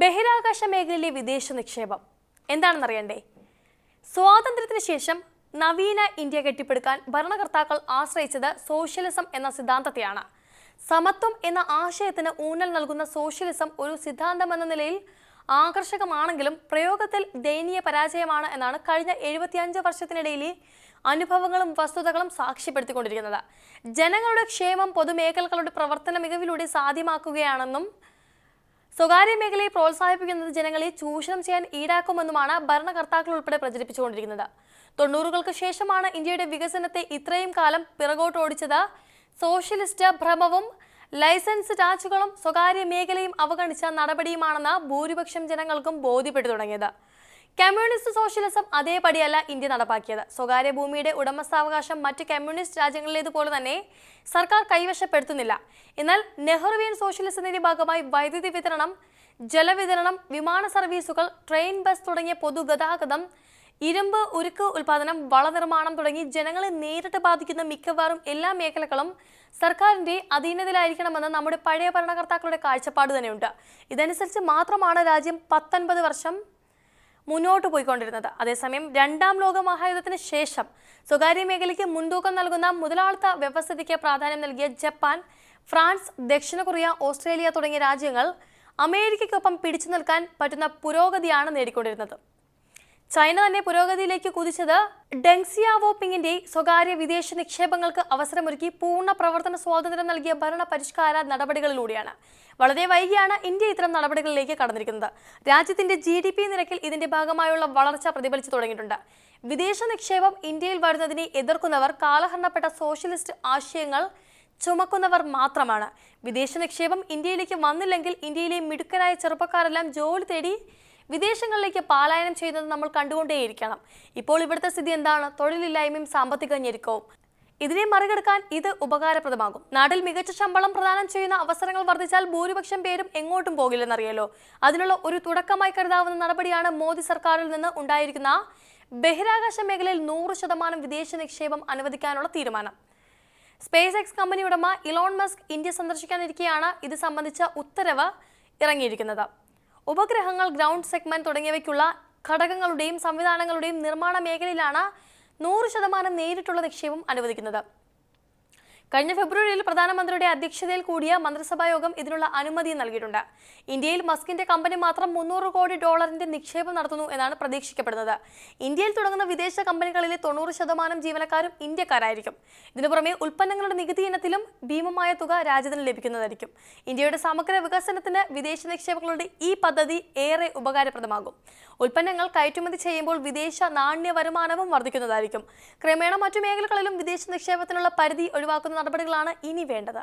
ബഹിരാകാശ മേഖലയിലെ വിദേശ നിക്ഷേപം. എന്താണെന്ന് അറിയണ്ടേ സ്വാതന്ത്ര്യത്തിന് ശേഷം നവീന ഇന്ത്യ കെട്ടിപ്പടുക്കാൻ ഭരണകർത്താക്കൾ ആശ്രയിച്ചത് സോഷ്യലിസം എന്ന സിദ്ധാന്തത്തെയാണ്. സമത്വം എന്ന ആശയത്തിന് ഊന്നൽ നൽകുന്ന സോഷ്യലിസം ഒരു സിദ്ധാന്തമെന്ന നിലയിൽ ആകർഷകമാണെങ്കിലും പ്രയോഗത്തിൽ ദയനീയ പരാജയമാണ് എന്നാണ് കഴിഞ്ഞ എഴുപത്തിയഞ്ച് വർഷത്തിനിടയിലെ അനുഭവങ്ങളും വസ്തുതകളും സാക്ഷ്യപ്പെടുത്തിക്കൊണ്ടിരിക്കുന്നത്. ജനങ്ങളുടെ ക്ഷേമം പൊതുമേഖലകളുടെ പ്രവർത്തന മികവിലൂടെ സാധ്യമാക്കുകയാണെന്നും സ്വകാര്യ മേഖലയെ പ്രോത്സാഹിപ്പിക്കുന്നത് ജനങ്ങളെ ചൂഷണം ചെയ്യാൻ ഈടാക്കുമെന്നുമാണ് ഭരണകർത്താക്കൾ ഉൾപ്പെടെ പ്രചരിപ്പിച്ചുകൊണ്ടിരിക്കുന്നത്. തൊണ്ണൂറുകൾക്ക് ശേഷമാണ് ഇന്ത്യയുടെ വികസനത്തെ ഇത്രയും കാലം പിറകോട്ട് ഓടിച്ചത്. സോഷ്യലിസ്റ്റ് ഭ്രമവും ലൈസൻസ് ടാച്ചുകളും സ്വകാര്യ മേഖലയും അവഗണിച്ച നടപടിയുമാണെന്ന് ഭൂരിപക്ഷം ജനങ്ങൾക്കും ബോധ്യപ്പെട്ടു തുടങ്ങിയത്. കമ്മ്യൂണിസ്റ്റ് സോഷ്യലിസം അതേപടിയല്ല ഇന്ത്യ നടപ്പാക്കിയത്. സ്വകാര്യ ഭൂമിയുടെ ഉടമസ്ഥാവകാശം മറ്റ് കമ്മ്യൂണിസ്റ്റ് രാജ്യങ്ങളിലേതുപോലെ തന്നെ സർക്കാർ കൈവശപ്പെടുത്തുന്നില്ല. എന്നാൽ നെഹ്റുവിയൻ സോഷ്യലിസത്തിന്റെ ഭാഗമായി വൈദ്യുതി വിതരണം ജലവിതരണം വിമാന സർവീസുകൾ ട്രെയിൻ ബസ് തുടങ്ങിയ പൊതുഗതാഗതം ഇരുമ്പ് ഉരുക്ക് ഉൽപാദനം വളനിർമ്മാണം തുടങ്ങി ജനങ്ങളെ നേരിട്ട് ബാധിക്കുന്ന മിക്കവാറും എല്ലാ മേഖലകളും സർക്കാരിന്റെ അധീനതയിലായിരിക്കണമെന്ന് നമ്മുടെ പഴയ ഭരണകർത്താക്കളുടെ കാഴ്ചപ്പാട് തന്നെയുണ്ട്. ഇതനുസരിച്ച് മാത്രമാണ് രാജ്യം പത്തൊൻപത് വർഷം മുന്നോട്ട് പോയിക്കൊണ്ടിരുന്നത്. അതേസമയം രണ്ടാം ലോക മഹായുദ്ധത്തിന് ശേഷം സ്വകാര്യ മേഖലയ്ക്ക് മുൻതൂക്കം നൽകുന്ന മുതലാളിത്ത വ്യവസ്ഥിതിക്ക് പ്രാധാന്യം നൽകിയ ജപ്പാൻ ഫ്രാൻസ് ദക്ഷിണ കൊറിയ ഓസ്ട്രേലിയ തുടങ്ങിയ രാജ്യങ്ങൾ അമേരിക്കയ്ക്കൊപ്പം പിടിച്ചു നിൽക്കാൻ പറ്റുന്ന പുരോഗതിയാണ് നേടിക്കൊണ്ടിരുന്നത്. ചൈന തന്നെ പുരോഗതിയിലേക്ക് കുതിച്ചത് ഡെങ്സിയാവോപിങ്ങിന്റെ സ്വകാര്യ വിദേശ നിക്ഷേപങ്ങൾക്ക് അവസരമൊരുക്കി പൂർണ പ്രവർത്തന സ്വാതന്ത്ര്യം നൽകിയ ഭരണ പരിഷ്കാര നടപടികളിലൂടെയാണ്. വളരെ വൈകിയാണ് ഇന്ത്യ ഇത്തരം നടപടികളിലേക്ക് കടന്നിരിക്കുന്നത്. രാജ്യത്തിന്റെ ജി ഡി പി നിരക്കിൽ ഇതിന്റെ ഭാഗമായുള്ള വളർച്ച പ്രതിഫലിച്ചു തുടങ്ങിയിട്ടുണ്ട്. വിദേശ നിക്ഷേപം ഇന്ത്യയിൽ വരുന്നതിനെ എതിർക്കുന്നവർ കാലഹരണപ്പെട്ട സോഷ്യലിസ്റ്റ് ആശയങ്ങൾ ചുമക്കുന്നവർ മാത്രമാണ്. വിദേശ നിക്ഷേപം ഇന്ത്യയിലേക്ക് വന്നില്ലെങ്കിൽ ഇന്ത്യയിലെ മിടുക്കരായ ചെറുപ്പക്കാരെല്ലാം ജോലി തേടി വിദേശങ്ങളിലേക്ക് പാലായനം ചെയ്യുന്നത് നമ്മൾ കണ്ടുകൊണ്ടേയിരിക്കണം. ഇപ്പോൾ ഇവിടുത്തെ സ്ഥിതി എന്താണ്? തൊഴിലില്ലായ്മയും സാമ്പത്തിക ഞെരുക്കവും. ഇതിനെ മറികടക്കാൻ ഇത് ഉപകാരപ്രദമാകും. നാട്ടിൽ മികച്ച ശമ്പളം പ്രദാനം ചെയ്യുന്ന അവസരങ്ങൾ വർദ്ധിച്ചാൽ ഭൂരിപക്ഷം പേരും എങ്ങോട്ടും പോകില്ലെന്നറിയാലോ? അതിനുള്ള ഒരു തുടക്കമായി കരുതാവുന്ന നടപടിയാണ് മോദി സർക്കാരിൽ നിന്ന് ഉണ്ടായിരിക്കുന്ന ബഹിരാകാശ മേഖലയിൽ നൂറ് ശതമാനം വിദേശ നിക്ഷേപം അനുവദിക്കാനുള്ള തീരുമാനം. സ്പേസ് എക്സ് കമ്പനി ഉടമ ഇലോൺ മസ്ക് ഇന്ത്യ സന്ദർശിക്കാനിരിക്കെയാണ് ഇത് സംബന്ധിച്ച ഉത്തരവ് ഇറങ്ങിയിരിക്കുന്നത്. ഉപഗ്രഹങ്ങൾ ഗ്രൗണ്ട് സെഗ്മെന്റ് തുടങ്ങിയവയ്ക്കുള്ള ഘടകങ്ങളുടെയും സംവിധാനങ്ങളുടെയും നിർമ്മാണ മേഖലയിലാണ് നൂറ് ശതമാനം നേരിട്ടുള്ള നിക്ഷേപം അനുവദിക്കുന്നത്. കഴിഞ്ഞ ഫെബ്രുവരിയിൽ പ്രധാനമന്ത്രിയുടെ അധ്യക്ഷതയിൽ കൂടിയ മന്ത്രിസഭാ യോഗം ഇതിനുള്ള അനുമതി നൽകിയിട്ടുണ്ട്. ഇന്ത്യയിൽ മസ്കിന്റെ കമ്പനി മാത്രം മുന്നൂറ് കോടി ഡോളറിന്റെ നിക്ഷേപം നടത്തുന്നു എന്നാണ് പ്രതീക്ഷിക്കപ്പെടുന്നത്. ഇന്ത്യയിൽ തുടങ്ങുന്ന വിദേശ കമ്പനികളിലെ തൊണ്ണൂറ് ശതമാനം ജീവനക്കാരും ഇന്ത്യക്കാരായിരിക്കും. ഇതിനു പുറമെ ഉൽപ്പന്നങ്ങളുടെ നികുതി ഇനത്തിലും ഭീമമായ തുക രാജ്യത്തിന് ലഭിക്കുന്നതായിരിക്കും. ഇന്ത്യയുടെ സമഗ്ര വികസനത്തിന് വിദേശ നിക്ഷേപങ്ങളുടെ ഈ പദ്ധതി ഏറെ ഉപകാരപ്രദമാകും. ഉൽപ്പന്നങ്ങൾ കയറ്റുമതി ചെയ്യുമ്പോൾ വിദേശ നാണ്യ വരുമാനവും വർദ്ധിക്കുന്നതായിരിക്കും. ക്രമേണ മറ്റു മേഖലകളിലും വിദേശ നിക്ഷേപത്തിനുള്ള പരിധി ഒഴിവാക്കുന്ന നടപടികളാണ് ഇനി വേണ്ടത്